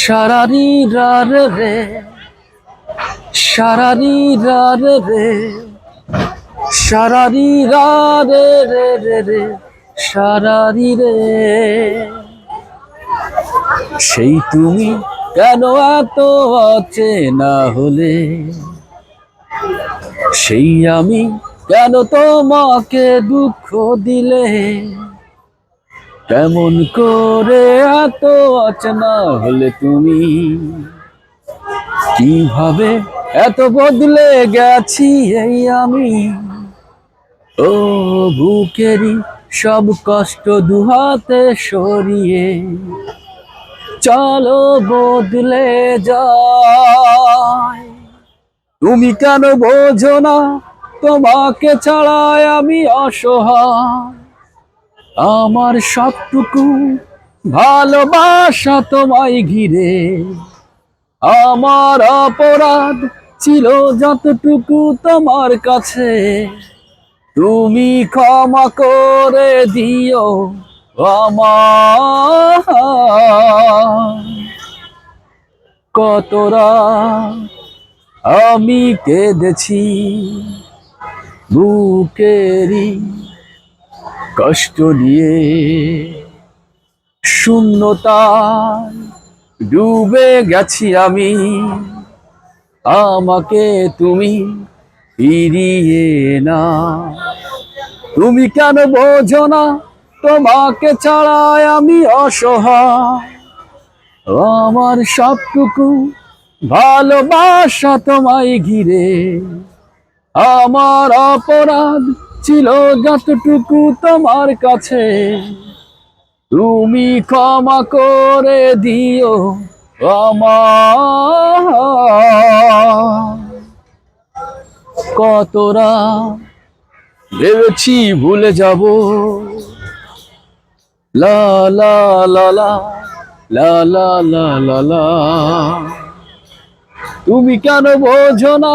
সারারি রারে রে সারারি রারে রে সারারি রারে রে রে রে সারারি রে। সেই তুমি কেন এত অচেনা হলে? সেই আমি কেন তোমাকে দুঃখ দিলে? কেমন করে এত অচেনা হলে তুমি? কীভাবে এত বদলে গেছি এই আমি? ও বুকেরই সব কষ্ট দুহাতে সরিয়ে চলো বদলে যায় তুমি কেন বোঝো না তোমাকে ছাড়াই আমি অসহায়? আমার সবটুকু ভালোবাসা তোমায় ঘিরে। আমার অপরাধ ছিল যতটুকু তোমার কাছে। তুমি ক্ষমা করে দিও কতরা আমি কেঁদেছি বুকেরই কষ্ট নিয়ে শূন্যতায় ডুবে গেছি আমি। আমাকে তুমি ফিরিয়ে না তুমি কেন বোঝো না, তোমাকে ছাড়াই আমি অসহায়। আমার সবটুকু ভালোবাসা তোমায় ঘিরে। আমার অপরাধ ছিল যতটুকু তোমার কাছে। তুমি ক্ষমা করে দিও কতরা ভেবেছি ভুলে যাব। লা লা লা। তুমি কেন বোঝো না